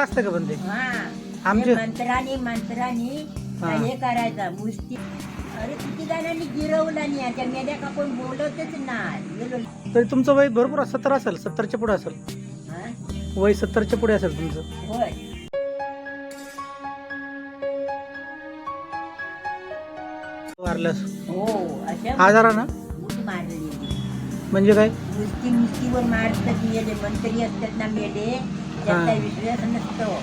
असतं का बंदे? हा. आमचे- ते मंत्रानी मंत्रानी हा. हे करायचं. मुस्ती अरे किती जणांनी गिरवला नाही आता मेल्या का कोण बोलतच नाही. गेलो. तरी तुमचं वय भरपूर सत्तर असेल सत्तरच्या पुढे असेल. हा? वय सत्तरच्या पुढे असेल तुमचं. होय. वारल्यास. हो अशा आजारानं? मुठी मारलेली. म्हणजे काय? मुस्ती मुस्तीवर मारतात मेले मंत्री असतात ना मेले. त्याचा. विश्वास नसतो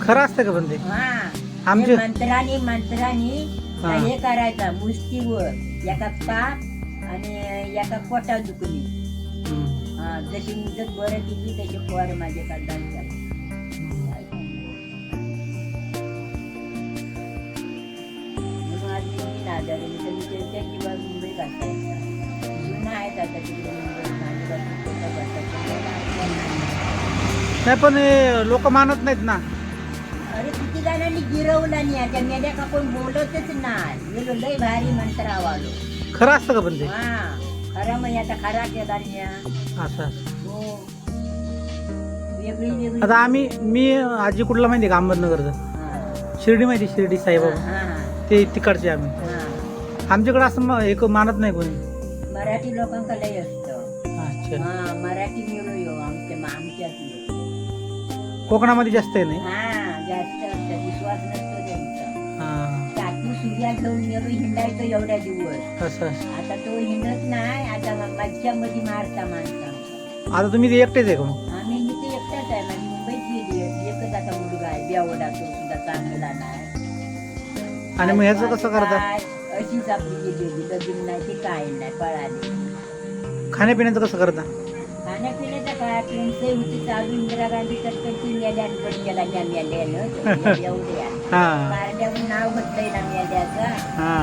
खरं असतं का बंदे हा आमचे- ते मंत्रानी मंत्रानी हा. हे करायचं मुस्तीवर एका पाप आणि एका पोटा दुखणी हम्म. हा जशी मुदत बरं केली तशी पोर माझे? म्हणून आज मी नादारी मी तर मी त्यांच्या जीवा मुंबईत असायचा जुनं आहेत आता तिकडे मुंबईत नाही पण लोक मानत नाहीत ना. अरे किती जणांनी गिरवला नाही आता मेल्या बोलतच नाही. गेलो लय भारी मंत्र आवालो खरं असतं का बंदे हा खरं मग आता खरा केला न्या. असं असं. हो. वेगळी वेगळी. आता आम्ही मी आजी कुठला माहिती का अहमदनगरचं? हा. शिर्डी माहिती शिर्डी साईबाबा. हा, हा, ते तिकडचे आम्ही. हा. आमच्याकडे असं म- एक मानत नाही कोणी. मराठी लोकांका लय असतं. अच्छा. हा मराठी मिळू यो आमच्या आमच्याच लोक. कोकणामध्ये जास्त आहे नाही? हा जास्त असतं. विश्वास नसतो त्यांचा. हा. टाकू सूर्या घेऊन गेलो हिंडायचो एवढ्या दिवस. असं असं. आता तो हिंडत नाही आता मारता माणसा आता तुम्ही ते एकटेच आहे का मग? आम्ही मी ते एकटाच आहे. माझी मुंबईत गेली आहे. एकच आता मुलगा आहे बेवडा तो सुद्धा चांगला नाही. आणि मग ह्याचं कसं करता? काय, अशीच आपली नाही ते काय नाही पळाली. खाण्यापिण्याचं कसं करता? खाण्यापिण्याचं काय पेन्सिल होती चालू इंदिरा गांधी त्या मेल्यानं एवढ्या. हा. नाव घेतलंय ना मेल्याचं. हा.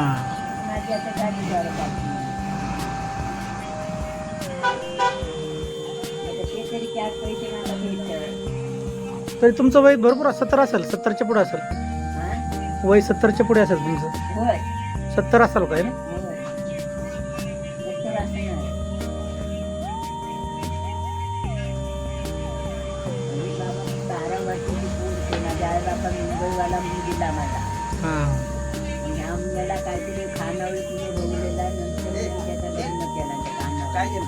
ते तरी चार पैसे मला भेटत तरी तुमचं वय भरपूर सत्तर असेल सत्तरच्या पुढे असेल. हा? वय सत्तरच्या पुढे असेल तुमचं. होय. सत्तर असाल काय? ना बाबा मुंबईवाला मुली दिला मला हा. आणि आम्हाला काहीतरी खानावळी पुढे रोवलेला नंतर मी त्याचा लग्न केला त्या खानावळी.